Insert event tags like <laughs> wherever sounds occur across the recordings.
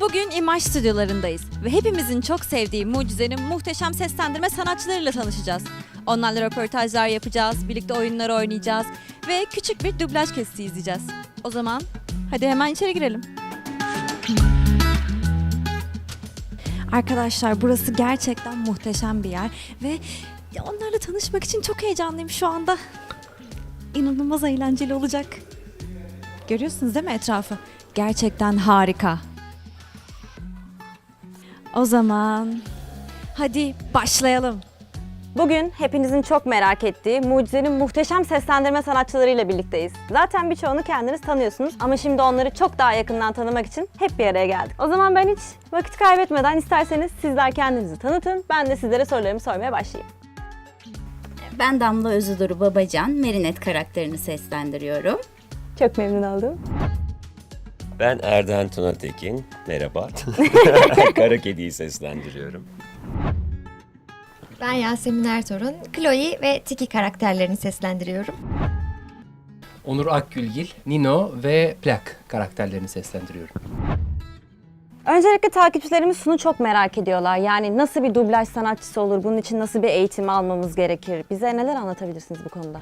Bugün İmaj stüdyolarındayız ve hepimizin çok sevdiği Mucize'nin muhteşem seslendirme sanatçılarıyla tanışacağız. Onlarla röportajlar yapacağız, birlikte oyunlar oynayacağız ve küçük bir dublaj kesiti izleyeceğiz. O zaman hadi hemen içeri girelim. Arkadaşlar burası gerçekten muhteşem bir yer ve onlarla tanışmak için çok heyecanlıyım şu anda. İnanılmaz eğlenceli olacak. Görüyorsunuz değil mi etrafı? Gerçekten harika. O zaman hadi başlayalım. Bugün hepinizin çok merak ettiği Mucize'nin muhteşem seslendirme sanatçılarıyla birlikteyiz. Zaten birçoğunu kendiniz tanıyorsunuz ama şimdi onları çok daha yakından tanımak için hep bir araya geldik. O zaman ben hiç vakit kaybetmeden isterseniz sizler kendinizi tanıtın. Ben de sizlere sorularımı sormaya başlayayım. Ben Damla Özüduru Babacan, Merinet karakterini seslendiriyorum. Çok memnun oldum. Ben Erden Tuna Tekin. Merhaba. <laughs> Kara Kedi'yi seslendiriyorum. Ben Yasemin Ertorun, Chloe ve Tiki karakterlerini seslendiriyorum. Onur Akgülgil, Nino ve Plak karakterlerini seslendiriyorum. Öncelikle takipçilerimiz şunu çok merak ediyorlar. Yani nasıl bir dublaj sanatçısı olur? Bunun için nasıl bir eğitim almamız gerekir? Bize neler anlatabilirsiniz bu konuda?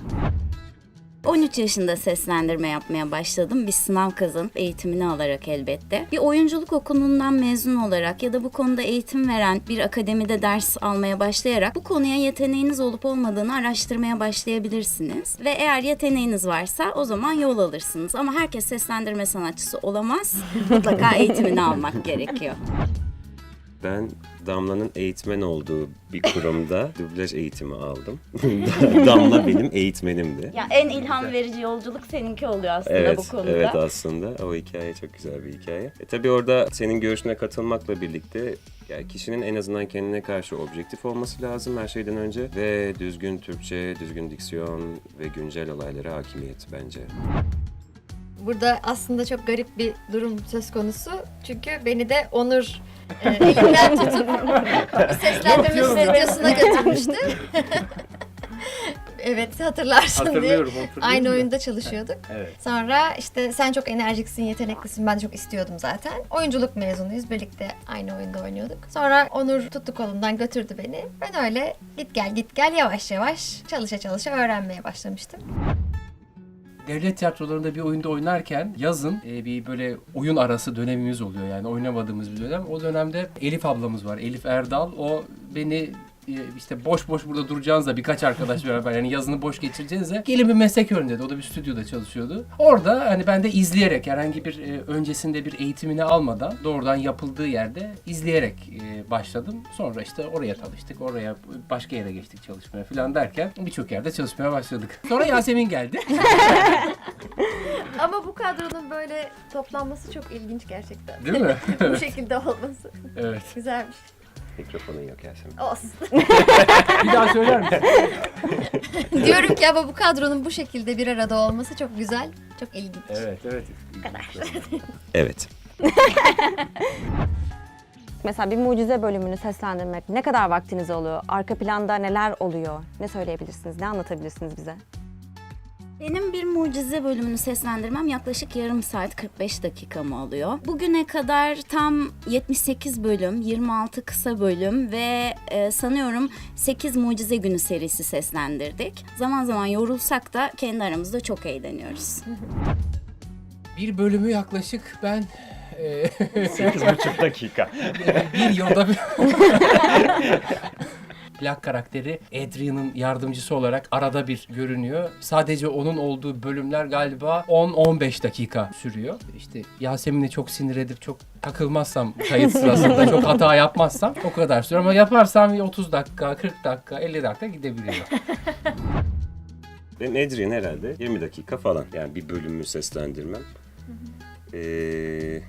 13 yaşında seslendirme yapmaya başladım. Bir sınav kazanıp eğitimini alarak elbette. Bir oyunculuk okulundan mezun olarak ya da bu konuda eğitim veren bir akademide ders almaya başlayarak bu konuya yeteneğiniz olup olmadığını araştırmaya başlayabilirsiniz. Ve eğer yeteneğiniz varsa o zaman yol alırsınız. Ama herkes seslendirme sanatçısı olamaz. Mutlaka eğitimini almak gerekiyor. Ben Damla'nın eğitmen olduğu bir kurumda <laughs> dublaj eğitimi aldım. <laughs> <laughs> Damla benim eğitmenimdi. Ya en ilham verici yolculuk seninki oluyor aslında Evet, bu konuda. evet aslında o hikaye çok güzel bir hikaye. E, tabii orada senin görüşüne katılmakla birlikte yani kişinin en azından kendine karşı objektif olması lazım her şeyden önce ve düzgün Türkçe, düzgün diksiyon ve güncel olaylara hakimiyet bence. Burada aslında çok garip bir durum söz konusu. Çünkü beni de Onur e, <laughs> elimden tutup bir <laughs> seslendirme stüdyosuna götürmüştü. <laughs> evet hatırlarsın diye. Aynı oyunda çalışıyorduk. Evet. Sonra işte sen çok enerjiksin, yeteneklisin. Ben çok istiyordum zaten. Oyunculuk mezunuyuz. Birlikte aynı oyunda oynuyorduk. Sonra Onur tuttu kolumdan götürdü beni. Ben öyle git gel git gel yavaş yavaş çalışa çalışa öğrenmeye başlamıştım. Devlet tiyatrolarında bir oyunda oynarken yazın e, bir böyle oyun arası dönemimiz oluyor yani oynamadığımız bir dönem. O dönemde Elif ablamız var. Elif Erdal. O beni işte boş boş burada duracağınızda birkaç arkadaş beraber yani yazını boş geçireceğinizde gelin bir meslek öğrenin dedi. O da bir stüdyoda çalışıyordu. Orada hani ben de izleyerek herhangi bir e, öncesinde bir eğitimini almadan doğrudan yapıldığı yerde izleyerek e, başladım. Sonra işte oraya tanıştık. Oraya başka yere geçtik çalışmaya falan derken birçok yerde çalışmaya başladık. Sonra Yasemin geldi. Ama bu kadronun böyle toplanması çok ilginç gerçekten. Değil mi? <laughs> bu şekilde olması evet. güzelmiş. Mikrofonun yok Yasemin. Olsun. <laughs> Bir daha söyler misin? <laughs> Diyorum ki ama bu kadronun bu şekilde bir arada olması çok güzel, çok ilginç. Evet, evet. <laughs> Evet. Mesela bir mucize bölümünü seslendirmek ne kadar vaktiniz oluyor? Arka planda neler oluyor? Ne söyleyebilirsiniz? Ne anlatabilirsiniz bize? Benim bir mucize bölümünü seslendirmem yaklaşık yarım saat 45 dakikamı alıyor. Bugüne kadar tam 78 bölüm, 26 kısa bölüm ve e, sanıyorum 8 mucize günü serisi seslendirdik. Zaman zaman yorulsak da kendi aramızda çok eğleniyoruz. Bir bölümü yaklaşık ben e, 8,5 dakika. <laughs> bir yılda bir... <laughs> Plak karakteri Adrian'ın yardımcısı olarak arada bir görünüyor. Sadece onun olduğu bölümler galiba 10-15 dakika sürüyor. İşte Yasemin'i çok sinir edip çok takılmazsam kayıt sırasında çok hata yapmazsam o kadar sürüyor. Ama yaparsam 30 dakika, 40 dakika, 50 dakika gidebiliyor. Benim Adrian herhalde 20 dakika falan. Yani bir bölümü seslendirmem. Ee,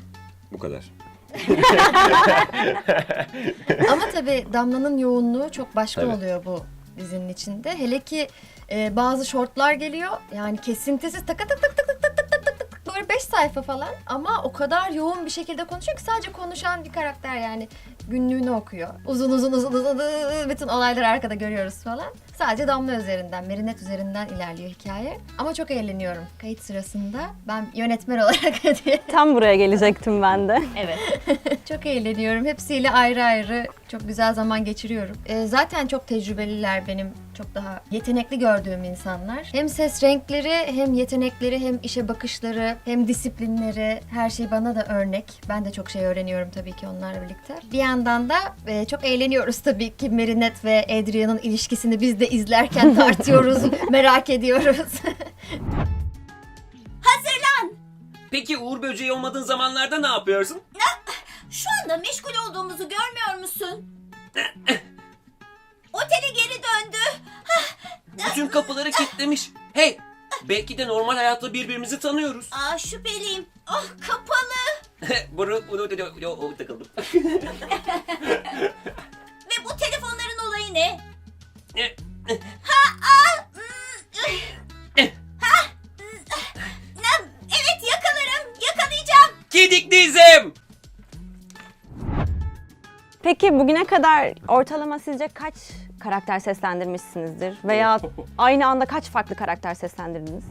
bu kadar. <laughs> Ama tabii Damla'nın yoğunluğu çok başka Tabii. oluyor bu dizinin içinde. Hele ki e, bazı shortlar geliyor. Yani kesintisiz tak tak tak tak tak tak tak tak tak tak böyle 5 sayfa falan ama o kadar yoğun bir şekilde konuşuyor ki sadece konuşan bir karakter yani. Günlüğünü okuyor. Uzun uzun uzun uzun uzun bütün olayları arkada görüyoruz falan. Sadece damla üzerinden, Merinet üzerinden ilerliyor hikaye. Ama çok eğleniyorum. Kayıt sırasında ben yönetmen <laughs> olarak diye Tam buraya gelecektim ben de. <laughs> Evet. çok eğleniyorum. Hepsiyle ayrı ayrı çok güzel zaman geçiriyorum. Ee, zaten çok tecrübeliler benim çok daha yetenekli gördüğüm insanlar. Hem ses renkleri, hem yetenekleri, hem işe bakışları, hem disiplinleri her şey bana da örnek. Ben de çok şey öğreniyorum tabii ki onlarla birlikte. Bir yandan da e, çok eğleniyoruz tabii ki Merinet ve Adrian'ın ilişkisini biz de izlerken tartıyoruz, <laughs> merak ediyoruz. <laughs> Peki Uğur böceği olmadığın zamanlarda ne yapıyorsun? Şu anda meşgul olduğumuzu görmüyor musun? <laughs> Otele geri döndü. Bütün kapıları kilitlemiş. Hey, belki de normal hayatta birbirimizi tanıyoruz. Aa şüpheliyim. Oh kapalı. <laughs> bunu, bunu, bunu, bunu, bunu takıldım. Ve bu telefonların olayı ne? Ne? Ha, ne- evet yakalarım. Yakalayacağım. Kedik dizim! Peki bugüne kadar ortalama sizce kaç karakter seslendirmişsinizdir? Veya <laughs> aynı anda kaç farklı karakter seslendirdiniz?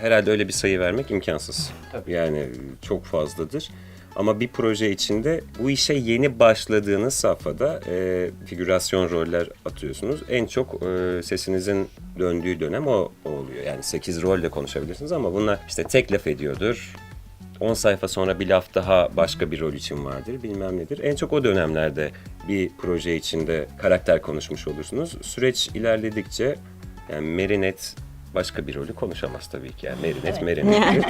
Herhalde öyle bir sayı vermek imkansız. Tabii. Yani çok fazladır. Ama bir proje içinde bu işe yeni başladığınız safhada e, figürasyon roller atıyorsunuz. En çok e, sesinizin döndüğü dönem o, o oluyor. Yani 8 rolle konuşabilirsiniz ama bunlar işte tek laf ediyordur. 10 sayfa sonra bir laf daha başka bir rol için vardır bilmem nedir. En çok o dönemlerde bir proje içinde karakter konuşmuş olursunuz. Süreç ilerledikçe yani Merinet başka bir rolü konuşamaz tabii ki. Yani Merinet Merinet'tir.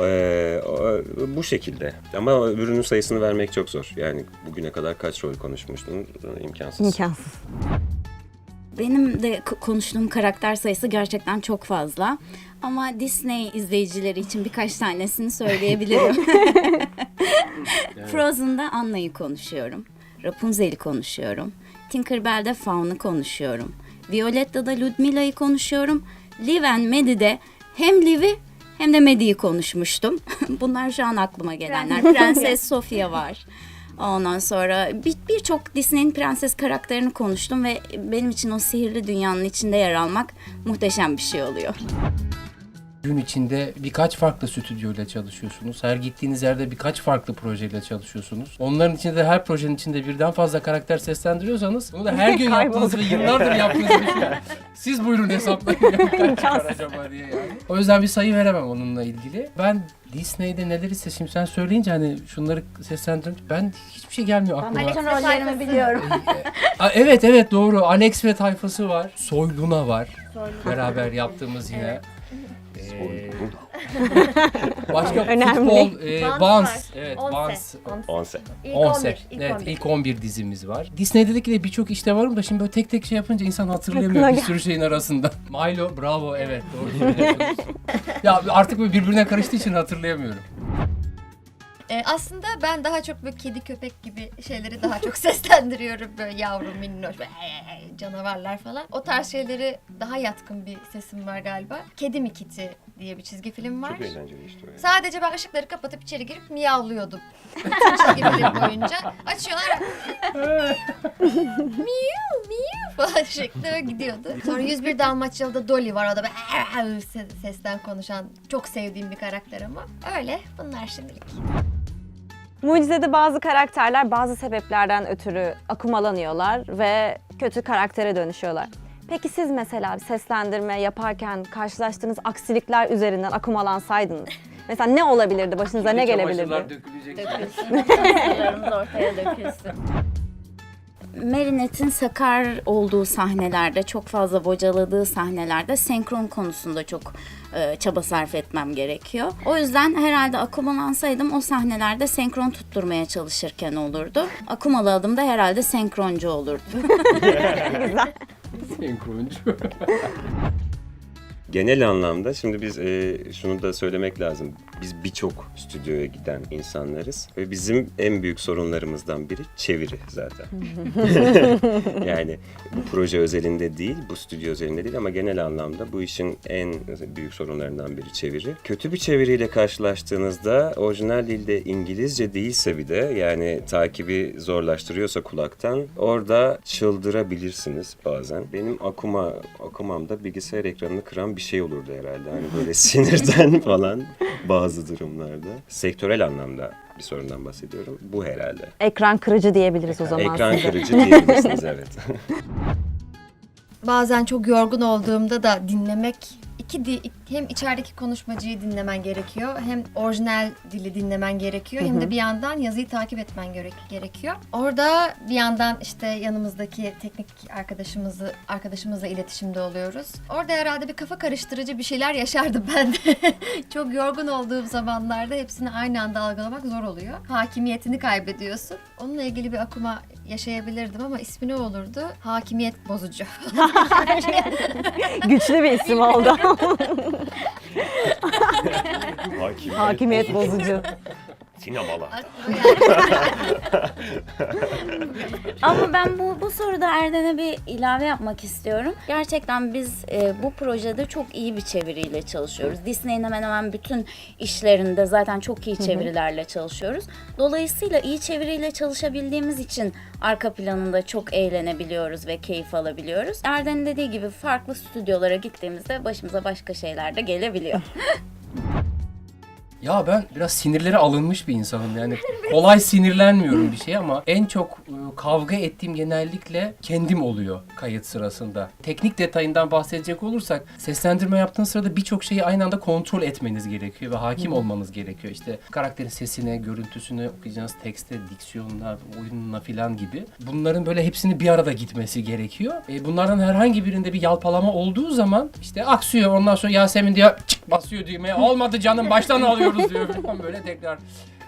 <laughs> Ee, o- bu şekilde. Ama ürünün sayısını vermek çok zor. Yani bugüne kadar kaç rol konuşmuştun imkansız. İmkansız. Benim de konuştuğum karakter sayısı gerçekten çok fazla. Ama Disney izleyicileri için birkaç tanesini söyleyebilirim. <laughs> <laughs> Frozen'da Anna'yı konuşuyorum. Rapunzel'i konuşuyorum. Tinkerbell'de Fawn'ı konuşuyorum. Violetta'da Ludmilla'yı konuşuyorum. Liv and Maddie'de hem Liv'i hem de Maddie'yi konuşmuştum. <laughs> Bunlar şu an aklıma gelenler. Prenses <laughs> Sofia var. Ondan sonra bir- birçok Disney'in prenses karakterini konuştum ve benim için o sihirli dünyanın içinde yer almak muhteşem bir şey oluyor. Gün içinde birkaç farklı stüdyoyla çalışıyorsunuz. Her gittiğiniz yerde birkaç farklı projeyle çalışıyorsunuz. Onların içinde her projenin içinde birden fazla karakter seslendiriyorsanız bunu da her <laughs> gün yaptığınız ve yıllardır yaptığınızı <laughs> düşünün. Siz buyurun hesaplayın <laughs> kaç acaba diye yani. O yüzden bir sayı veremem onunla ilgili. Ben Disney'de neleri seçeyim sen söyleyince hani şunları seslendirdim. Ben hiçbir şey gelmiyor aklıma. Alex'in rollerimi biliyorum. Aa, evet evet doğru. Alex ve tayfası var. Soy Luna var. Beraber yaptığımız yine. Ee, başka <laughs> Önemli. futbol, e, var. Evet, Onse. Vans. Onse. İlk 11. 11. ilk evet, 11. ilk 11 dizimiz var. Disney'deki de birçok işte varım da şimdi böyle tek tek şey yapınca insan hatırlayamıyor Aklına bir gel- sürü şeyin arasında. <laughs> Milo, bravo, evet doğru <laughs> ya artık böyle birbirine karıştığı için hatırlayamıyorum. Ee, aslında ben daha çok böyle kedi köpek gibi şeyleri daha çok seslendiriyorum. Böyle yavru minnoş böyle canavarlar falan. O tarz şeyleri daha yatkın bir sesim var galiba. Kedi mi Kiti diye bir çizgi film var. Çok eğlenceli işte o yani. Sadece ben ışıkları kapatıp içeri girip miyavlıyordum. Bütün <laughs> çizgi film boyunca. Açıyorlar. <laughs> miyu miyu falan şeklinde böyle gidiyordu. Sonra 101 Dalmaçyalı'da Dolly var. O da böyle <laughs> ses- sesten konuşan çok sevdiğim bir karakter ama. Öyle bunlar şimdilik. Mucize'de bazı karakterler bazı sebeplerden ötürü akumalanıyorlar ve kötü karaktere dönüşüyorlar. Peki siz mesela bir seslendirme yaparken karşılaştığınız aksilikler üzerinden akumalansaydınız mesela ne olabilirdi? Başınıza ne gelebilirdi? Çamaşırlar dökülecek. Sırlarımız ortaya dökülsün. Marinette'in sakar olduğu sahnelerde, çok fazla bocaladığı sahnelerde senkron konusunda çok e, çaba sarf etmem gerekiyor. O yüzden herhalde akumalansaydım o sahnelerde senkron tutturmaya çalışırken olurdu. Akumalı adım da herhalde senkroncu olurdu. <laughs> Senkroncu. <laughs> Genel anlamda şimdi biz e, şunu da söylemek lazım. Biz birçok stüdyoya giden insanlarız ve bizim en büyük sorunlarımızdan biri çeviri zaten. <laughs> <laughs> yani bu proje özelinde değil, bu stüdyo özelinde değil ama genel anlamda bu işin en büyük sorunlarından biri çeviri. Kötü bir çeviriyle karşılaştığınızda orijinal dilde İngilizce değilse bir de yani takibi zorlaştırıyorsa kulaktan orada çıldırabilirsiniz bazen. Benim akuma akumamda bilgisayar ekranını kıran bir şey olurdu herhalde. Hani böyle <laughs> sinirden falan bazı durumlarda. Sektörel anlamda bir sorundan bahsediyorum. Bu herhalde. Ekran kırıcı diyebiliriz o zaman Ekran size. kırıcı diyebilirsiniz evet. <laughs> Bazen çok yorgun olduğumda da dinlemek iki hem içerideki konuşmacıyı dinlemen gerekiyor hem orijinal dili dinlemen gerekiyor hem de bir yandan yazıyı takip etmen gerek- gerekiyor. Orada bir yandan işte yanımızdaki teknik arkadaşımızı arkadaşımızla iletişimde oluyoruz. Orada herhalde bir kafa karıştırıcı bir şeyler yaşardım ben de. <laughs> çok yorgun olduğum zamanlarda hepsini aynı anda algılamak zor oluyor. Hakimiyetini kaybediyorsun. Onunla ilgili bir akuma yaşayabilirdim ama ismi ne olurdu? Hakimiyet bozucu. <laughs> Güçlü bir isim oldu. Hakimiyet bozucu. Sinemalar. <laughs> Ama ben bu, bu soruda Erden'e bir ilave yapmak istiyorum. Gerçekten biz e, bu projede çok iyi bir çeviriyle çalışıyoruz. Disney'in hemen hemen bütün işlerinde zaten çok iyi çevirilerle çalışıyoruz. Dolayısıyla iyi çeviriyle çalışabildiğimiz için arka planında çok eğlenebiliyoruz ve keyif alabiliyoruz. Erden'in dediği gibi farklı stüdyolara gittiğimizde başımıza başka şeyler de gelebiliyor. <laughs> Ya ben biraz sinirleri alınmış bir insanım yani kolay sinirlenmiyorum bir şey ama en çok e, kavga ettiğim genellikle kendim oluyor kayıt sırasında. Teknik detayından bahsedecek olursak seslendirme yaptığınız sırada birçok şeyi aynı anda kontrol etmeniz gerekiyor ve hakim olmanız gerekiyor. İşte karakterin sesine, görüntüsüne, okuyacağınız tekste, diksiyonuna, oyununa filan gibi. Bunların böyle hepsini bir arada gitmesi gerekiyor. E, bunlardan herhangi birinde bir yalpalama olduğu zaman işte aksıyor ondan sonra Yasemin diyor çık basıyor düğmeye olmadı canım baştan <laughs> alıyoruz diyor falan böyle tekrar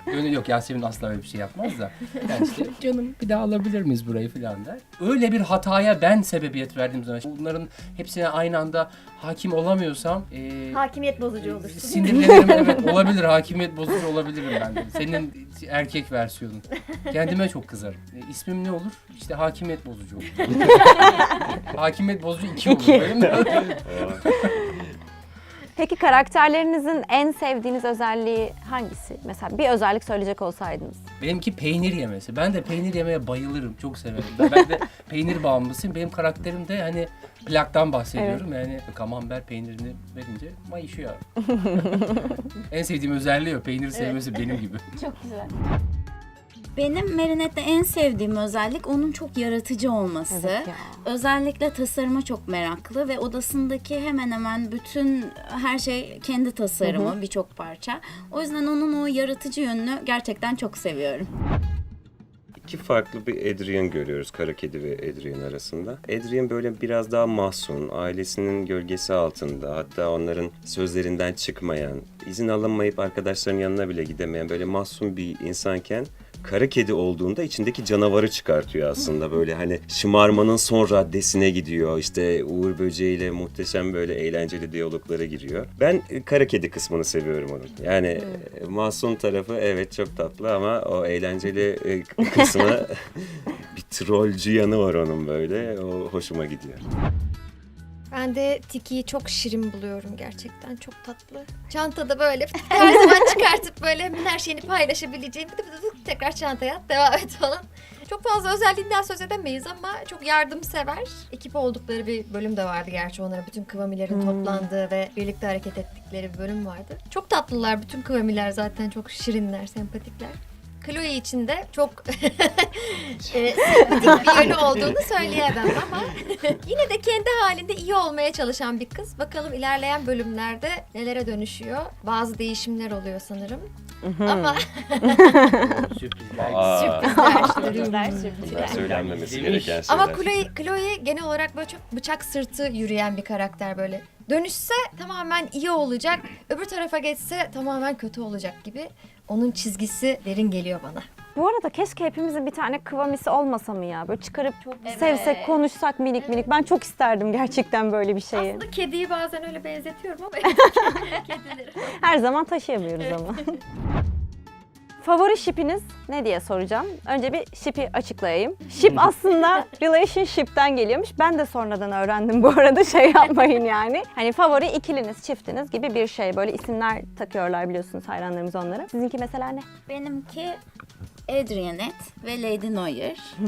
Gönül yok Yasemin asla öyle bir şey yapmaz da. Yani işte <laughs> canım bir daha alabilir miyiz burayı falan der. Öyle bir hataya ben sebebiyet verdiğim zaman bunların hepsine aynı anda hakim olamıyorsam e, Hakimiyet bozucu olursun. sinirlenirim <laughs> evet olabilir hakimiyet bozucu olabilirim ben de. Senin erkek versiyonun. Kendime çok kızarım. E, ismim ne olur? İşte hakimiyet bozucu olur. <laughs> hakimiyet bozucu iki olur. İki. Benim de. Peki karakterlerinizin en sevdiğiniz özelliği hangisi? Mesela bir özellik söyleyecek olsaydınız. Benimki peynir yemesi. Ben de peynir yemeye bayılırım. Çok severim. Ben ben de <laughs> peynir bağımlısıyım. Benim karakterim de hani plaktan bahsediyorum. Yani kamembert peynirini verince mayışıyor. <laughs> en sevdiğim özelliği o. Peynir sevmesi benim gibi. Benim Marinette'de en sevdiğim özellik onun çok yaratıcı olması. Evet ya. Özellikle tasarıma çok meraklı ve odasındaki hemen hemen bütün her şey kendi tasarımı birçok parça. O yüzden onun o yaratıcı yönünü gerçekten çok seviyorum. İki farklı bir Adrian görüyoruz Kara Kedi ve Adrian arasında. Adrian böyle biraz daha mahzun, ailesinin gölgesi altında, hatta onların sözlerinden çıkmayan, izin alınmayıp arkadaşlarının yanına bile gidemeyen böyle mahzun bir insanken Kara kedi olduğunda içindeki canavarı çıkartıyor aslında böyle hani şımarmanın son raddesine gidiyor işte Uğur Böceğiyle muhteşem böyle eğlenceli diyaloglara giriyor. Ben e, kara kedi kısmını seviyorum onun. Yani e, masum tarafı evet çok tatlı ama o eğlenceli e, kısmı <laughs> bir trollcü yanı var onun böyle o hoşuma gidiyor. Ben de Tiki'yi çok şirin buluyorum gerçekten. Çok tatlı. Çantada böyle <laughs> her zaman çıkartıp böyle hemen her şeyini paylaşabileceğim. Bıdı bıdı bıdı tekrar çantaya at, devam et falan. Çok fazla özelliğinden söz edemeyiz ama çok yardımsever. Ekip oldukları bir bölüm de vardı gerçi onlara. Bütün kıvamilerin toplandığı ve birlikte hareket ettikleri bir bölüm vardı. Çok tatlılar. Bütün kıvamiler zaten çok şirinler, sempatikler. Chloe için de çok <laughs> e, sempatik bir yönü olduğunu söyleyemem ama <laughs> yine de kendi halinde iyi olmaya çalışan bir kız. Bakalım ilerleyen bölümlerde nelere dönüşüyor. Bazı değişimler oluyor sanırım. Ama <laughs> Sürprizler. Aa, sürprizler, bunlar söylenmemesi gereken şeyler. ama Chloe, Chloe genel olarak böyle çok bıçak sırtı yürüyen bir karakter böyle. Dönüşse tamamen iyi olacak, öbür tarafa geçse tamamen kötü olacak gibi. Onun çizgisi derin geliyor bana. Bu arada keşke hepimizin bir tane kıvamisi olmasa mı ya? Böyle çıkarıp sevsek, konuşsak minik minik. Ben çok isterdim gerçekten böyle bir şeyi. Aslında kediyi bazen öyle benzetiyorum ama <laughs> kedileri. Her zaman taşıyamıyoruz ama. <laughs> Favori ship'iniz ne diye soracağım. Önce bir ship'i açıklayayım. Ship aslında <laughs> relationship'ten geliyormuş. Ben de sonradan öğrendim bu arada şey yapmayın yani. Hani favori ikiliniz, çiftiniz gibi bir şey. Böyle isimler takıyorlar biliyorsunuz hayranlarımız onlara. Sizinki mesela ne? Benimki Adrianet ve Lady Noyer. <laughs>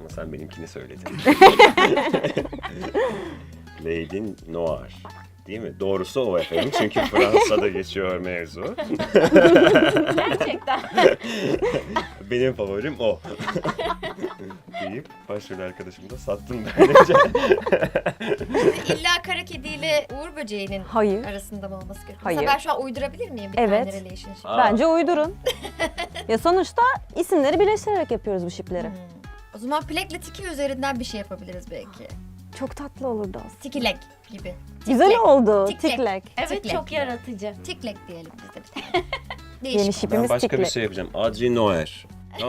Ama sen benimkini söyledin. <laughs> Lady Noir. Değil mi? Doğrusu o efendim. Çünkü <laughs> Fransa'da geçiyor mevzu. Gerçekten. <laughs> Benim favorim o. <laughs> deyip başrol arkadaşımı da sattım böylece. İlla kara kediyle Uğur böceğinin Hayır. arasında mı olması gerekiyor? Hayır. Mesela ben şu an uydurabilir miyim bir Evet. tane relationship? Aa. Bence uydurun. ya sonuçta isimleri birleştirerek yapıyoruz bu ship'leri. O zaman plekle tiki üzerinden bir şey yapabiliriz belki. Çok tatlı olurdu aslında. Tikilek gibi. Güzel Tiklek. oldu. Tiklek. Tiklek. Evet Tiklek. çok yaratıcı. Tiklek diyelim biz de bir tane. <laughs> Yeni Değişik. ship'imiz Ben başka tiklek. bir şey yapacağım. Adri Noer. <laughs>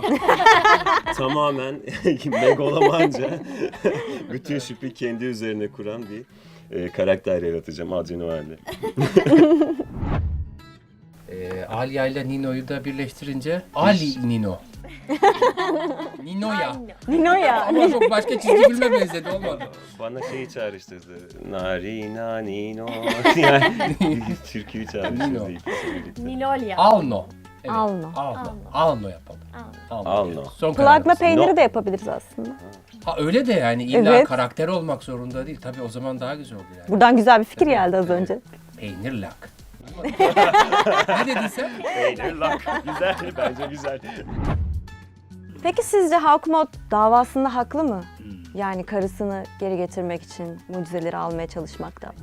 <laughs> Tamamen megalomanca bütün şipi kendi üzerine kuran bir e, karakter yaratacağım Adri Noer'le. Ee, Alia ile Nino'yu da birleştirince Ali Nino. <laughs> Nino'ya. Nino ya. Ama çok başka çizgi filme benzedi olmadı. Bana şeyi çağrıştırdı. Narina Nino. <laughs> yani türküyü çağrıştırdı Nino. ikisi birlikte. Nilolya. Alno. Evet, Alno. Alno. Alno yapalım. Alno. Alno. Son Kulakla kararımız. peyniri No. de yapabiliriz aslında. Ha öyle de yani illa Evet. karakter olmak zorunda değil. Tabii o zaman daha güzel olur yani. Buradan güzel bir fikir geldi az önce. Peynir lak. <laughs> ne dedin sen? Peynir lak. Güzel. Bence güzel. Peki sizce Hawkmoth davasında haklı mı? Yani karısını geri getirmek için mucizeleri almaya çalışmakta.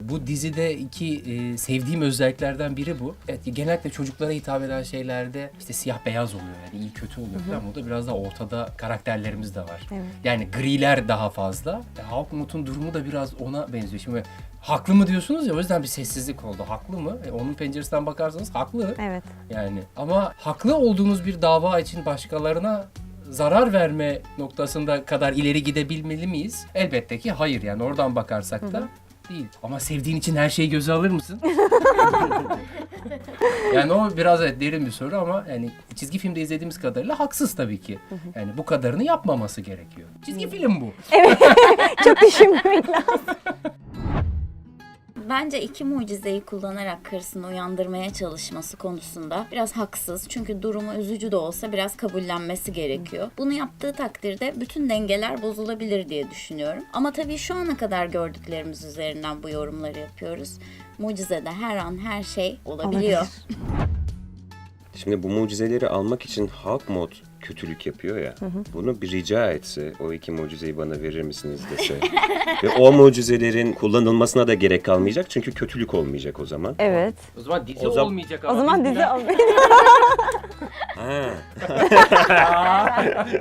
Bu dizide iki e, sevdiğim özelliklerden biri bu. Evet, genellikle çocuklara hitap eden şeylerde işte siyah beyaz oluyor yani iyi kötü oluyor falan. Burada biraz da ortada karakterlerimiz de var. Evet. Yani griler daha fazla. Hawkmoth'un durumu da biraz ona benziyor. Şimdi haklı mı diyorsunuz ya o yüzden bir sessizlik oldu. Haklı mı? E, onun penceresinden bakarsanız haklı. Evet. Yani ama haklı olduğunuz bir dava için başkalarına zarar verme noktasında kadar ileri gidebilmeli miyiz? Elbette ki hayır yani oradan bakarsak da değil. Ama sevdiğin için her şeyi göze alır mısın? <laughs> yani o biraz evet derin bir soru ama yani çizgi filmde izlediğimiz kadarıyla haksız tabii ki. Yani bu kadarını yapmaması gerekiyor. Çizgi film bu. <laughs> Çok düşünmemek lazım. <laughs> Bence iki mucizeyi kullanarak karısını uyandırmaya çalışması konusunda biraz haksız. Çünkü durumu üzücü de olsa biraz kabullenmesi gerekiyor. Bunu yaptığı takdirde bütün dengeler bozulabilir diye düşünüyorum. Ama tabii şu ana kadar gördüklerimiz üzerinden bu yorumları yapıyoruz. Mucizede her an her şey olabiliyor. Şimdi bu mucizeleri almak için Hulk mod kötülük yapıyor ya. Bunu bir rica etse, o iki mucizeyi bana verir misiniz dese. <laughs> ve o mucizelerin kullanılmasına da gerek kalmayacak çünkü kötülük olmayacak o zaman. Evet. O zaman dizi O zaman- olmayacak O zaman dizi <laughs> Ha. <laughs>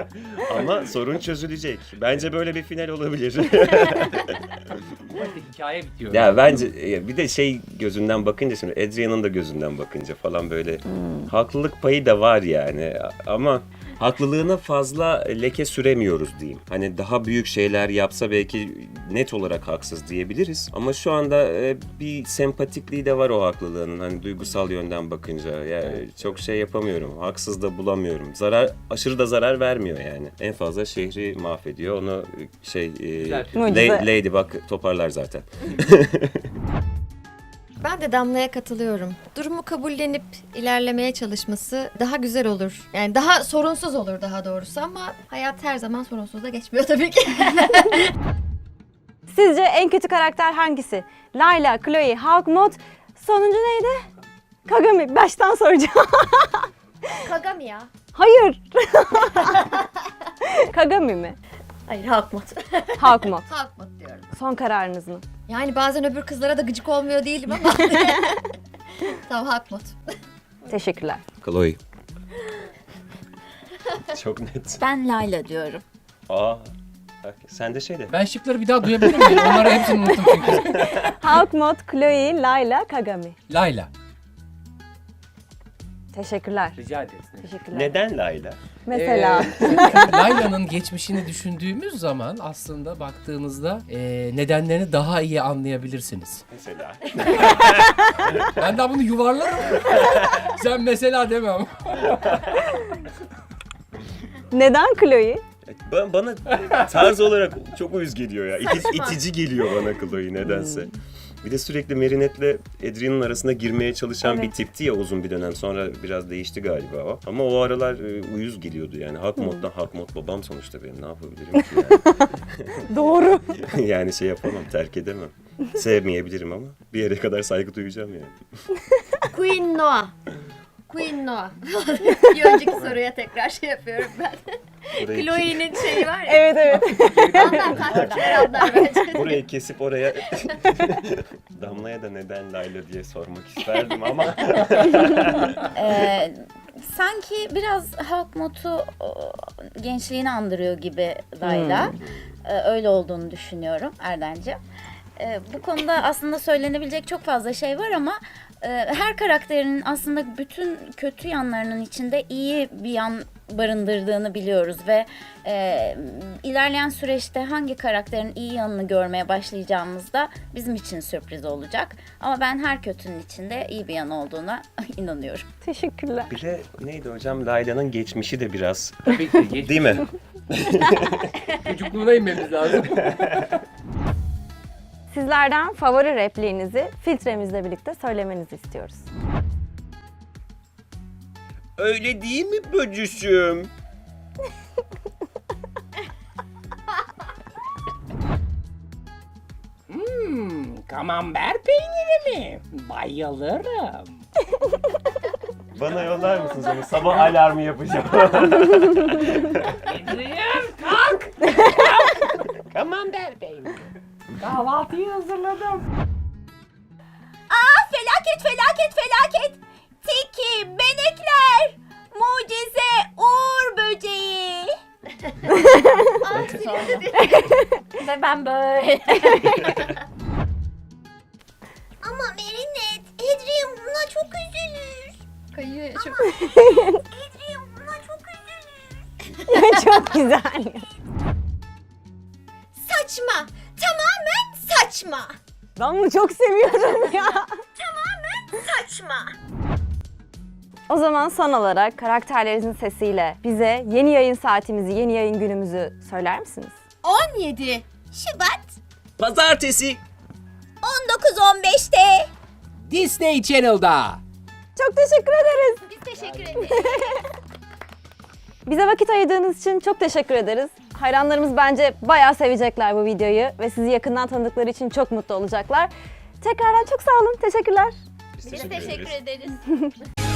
Ama sorun çözülecek. Bence böyle bir final olabilir. hikaye bitiyor. ya bence bir de şey gözünden bakınca şimdi Adrian'ın da gözünden bakınca falan böyle haklılık payı da var yani ama haklılığına fazla leke süremiyoruz diyeyim. Hani daha büyük şeyler yapsa belki net olarak haksız diyebiliriz. Ama şu anda e, bir sempatikliği de var o haklılığının. Hani duygusal yönden bakınca. Yani çok şey yapamıyorum. Haksız da bulamıyorum. Zarar aşırı da zarar vermiyor yani. En fazla şehri mahvediyor. Onu şey e, Lady bak toparlar zaten. <laughs> Ben de Damla'ya katılıyorum. Durumu kabullenip ilerlemeye çalışması daha güzel olur. Yani daha sorunsuz olur daha doğrusu ama hayat her zaman sorunsuz da geçmiyor tabii ki. <laughs> Sizce en kötü karakter hangisi? Layla, Chloe, Hawkmoth. Sonuncu neydi? Kagami. Baştan soracağım. <laughs> Kagami ya. Hayır. <laughs> Kagami mi? Hayır Hakmat. Hawkmoth. Halkmat diyorum. Son kararınız mı? Yani bazen öbür kızlara da gıcık olmuyor değilim ama. <laughs> tamam Halkmat. Teşekkürler. Chloe. <laughs> Çok net. Ben Layla diyorum. Aa. Bak, sen de şey de. Ben şıkları bir daha duyabilir miyim? Onları hepsini unuttum çünkü. <laughs> Hawkmoth, Chloe, Layla, Kagami. Layla. Teşekkürler. Rica ederiz. Teşekkürler. Neden Layla? Mesela. Ee, <laughs> Layla'nın geçmişini düşündüğümüz zaman aslında baktığınızda e, nedenlerini daha iyi anlayabilirsiniz. Mesela. <laughs> Ben daha bunu yuvarlarım. <laughs> Sen mesela demem. Neden Chloe? Ba- bana tarz olarak çok uyuz geliyor ya. İti- itici geliyor bana Chloe nedense. Bir de sürekli Marinette'le Adrian'ın arasına girmeye çalışan bir Evet. tipti ya uzun bir dönem. Sonra biraz değişti galiba o. Ama o aralar e, uyuz geliyordu yani. Hak moddan hak mod babam sonuçta benim. Ne yapabilirim ki yani? <laughs> Doğru. <laughs> yani şey yapamam, terk edemem. Sevmeyebilirim ama bir yere kadar saygı duyacağım yani. <laughs> Queen Noah. Queen Noah. bir önceki soruya tekrar şey yapıyorum ben. Burayı, Chloe'nin şeyi var ya. Evet evet. Anlar takipçiler anlar bence. burayı kesip oraya <laughs> Damla'ya da neden Layla diye sormak isterdim ama <laughs> Ee, sanki biraz halk motu o, gençliğini andırıyor gibi Layla. Ee, öyle olduğunu düşünüyorum Erden'ciğim. Ee, bu konuda aslında söylenebilecek çok fazla şey var ama e, her karakterin aslında bütün kötü yanlarının içinde iyi bir yan barındırdığını biliyoruz ve e, ilerleyen süreçte hangi karakterin iyi yanını görmeye başlayacağımızda bizim için sürpriz olacak. Ama ben her kötünün içinde iyi bir yan olduğuna <laughs> inanıyorum. Teşekkürler. bir de neydi hocam Layla'nın geçmişi de biraz Tabii ki değil mi? <laughs> çocukluğuna inmemiz lazım. Sizlerden favori repliğinizi filtremizle birlikte söylemenizi istiyoruz. Öyle değil mi böcüşüm? Kamember peyniri mi? Bayılırım. Bana yollar mısınız onu? Sabah alarmı yapacağım. Adrian kalk. Kamember peyniri. Kahvaltıyı hazırladım. Aa felaket felaket felaket. Tiki, benekler, mucize, uğur böceği. Ve ben böyle. <laughs> Ama Merinet, Adrian buna çok üzülür. Kayıyor çok. Adrian buna çok üzülür. <laughs> Çok güzel. Saçma, tamamen saçma. Ben bunu çok seviyorum ya. Tamamen saçma. O zaman son olarak karakterlerinizin sesiyle bize yeni yayın saatimizi, yeni yayın günümüzü söyler misiniz? 17 Şubat Pazartesi. 19.15'te. Disney Channel'da. Çok teşekkür ederiz. Biz teşekkür ederiz. Bize vakit ayırdığınız için çok teşekkür ederiz. Hayranlarımız bence bayağı sevecekler bu videoyu ve sizi yakından tanıdıkları için çok mutlu olacaklar. Tekrardan çok sağ olun. Teşekkürler. Biz Biz teşekkür ederiz. teşekkür <laughs> ederiz. <laughs>